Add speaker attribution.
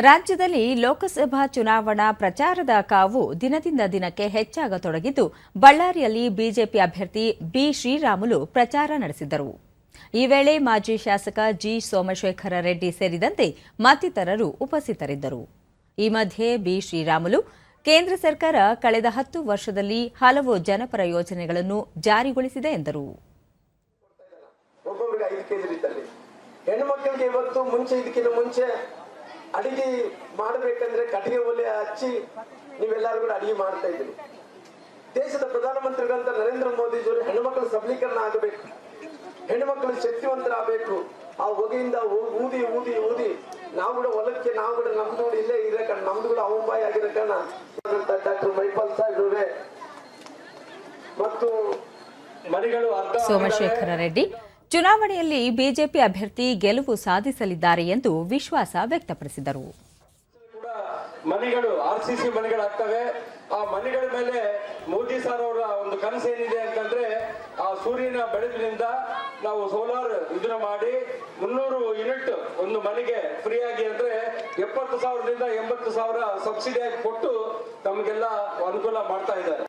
Speaker 1: ರಾಜ್ಯದಲ್ಲಿ ಲೋಕಸಭಾ ಚುನಾವಣಾ ಪ್ರಚಾರದ ಕಾವು ದಿನದಿಂದ ದಿನಕ್ಕೆ ಹೆಚ್ಚಾಗತೊಡಗಿದ್ದು, ಬಳ್ಳಾರಿಯಲ್ಲಿ ಬಿಜೆಪಿ ಅಭ್ಯರ್ಥಿ ಬಿ ಶ್ರೀರಾಮುಲು ಪ್ರಚಾರ ನಡೆಸಿದರು ಈ ವೇಳೆ ಮಾಜಿ ಶಾಸಕ ಜಿ ಸೋಮಶೇಖರ ರೆಡ್ಡಿ ಸೇರಿದಂತೆ ಮತ್ತಿತರರು ಉಪಸ್ಥಿತರಿದ್ದರು. ಈ ಮಧ್ಯೆ ಬಿ ಶ್ರೀರಾಮುಲು, ಕೇಂದ್ರ ಸರ್ಕಾರ ಕಳೆದ ಹತ್ತು ವರ್ಷದಲ್ಲಿ ಹಲವು ಜನಪರ ಯೋಜನೆಗಳನ್ನು ಜಾರಿಗೊಳಿಸಿದೆ ಎಂದರು.
Speaker 2: ಮುಂಚೆ ಅಡಿಗೆ ಮಾಡಬೇಕಂದ್ರೆ ಕಟ್ಟಿಗೆ ಒಲೆ ಹಚ್ಚಿ ನೀವೆಲ್ಲರೂ ಕೂಡ ಅಡಿಗೆ ಮಾಡ್ತಾ ಇದ್ರಿ ದೇಶದ ಪ್ರಧಾನಮಂತ್ರಿಗಳಂತ ನರೇಂದ್ರ ಮೋದಿ ಹೆಣ್ಣು ಮಕ್ಕಳ ಸಬಲೀಕರಣ ಆಗಬೇಕು. ಹೆಣ್ಣು ಶಕ್ತಿವಂತರಾಗಬೇಕು. ಆ ಹೊಗೆಯಿಂದ ಊದಿ ಊದಿ ಊದಿ ನಾವು ಕೂಡ ಹೊಲಕ್ಕೆ, ನಾವು ಕೂಡ ನಮ್ದು ಕೂಡ ಇಲ್ಲೇ ಇರೋ ಕಾರಣ ನಮ್ದು ಕೂಡ ಅವಂಬಾಯಿ ಆಗಿರೋ ಕಾರಣ ಡಾಕ್ಟರ್ ಮೈಪಾಲ್ ಸಾಹೇಬ್ರವರೇ. ಮತ್ತು ಮರಿಗಳು
Speaker 1: ಸೋಮಶೇಖರ ರೆಡ್ಡಿ. ಚುನಾವಣೆಯಲ್ಲಿ ಬಿಜೆಪಿ ಅಭ್ಯರ್ಥಿ ಗೆಲುವು ಸಾಧಿಸಲಿದ್ದಾರೆ ಎಂದು ವಿಶ್ವಾಸ ವ್ಯಕ್ತಪಡಿಸಿದರು.
Speaker 2: ಮನೆಗಳು, ಆರ್ ಸಿ ಸಿ ಮನೆಗಳಾಗ್ತವೆ ಆ ಮನೆಗಳ ಮೇಲೆ ಮೋದಿ ಸರ್ ಅವರ ಒಂದು ಕನಸು ಏನಿದೆ ಅಂತಂದ್ರೆ, ಆ ಸೂರ್ಯನ ಬೆಳಕಿನಿಂದ ನಾವು ಸೋಲಾರ್ ಇದನ್ನ ಮಾಡಿ ಮುನ್ನೂರು ಯೂನಿಟ್ ಒಂದು ಮನೆಗೆ ಫ್ರೀ ಆಗಿ ಅಂದ್ರೆ ಎಪ್ಪತ್ತು ಸಾವಿರದಿಂದ ಎಂಬತ್ತು ಸಾವಿರ ಸಬ್ಸಿಡಿ ಆಗಿ ಕೊಟ್ಟು ತಮಗೆಲ್ಲ ಅನುಕೂಲ ಮಾಡ್ತಾ ಇದ್ದಾರೆ.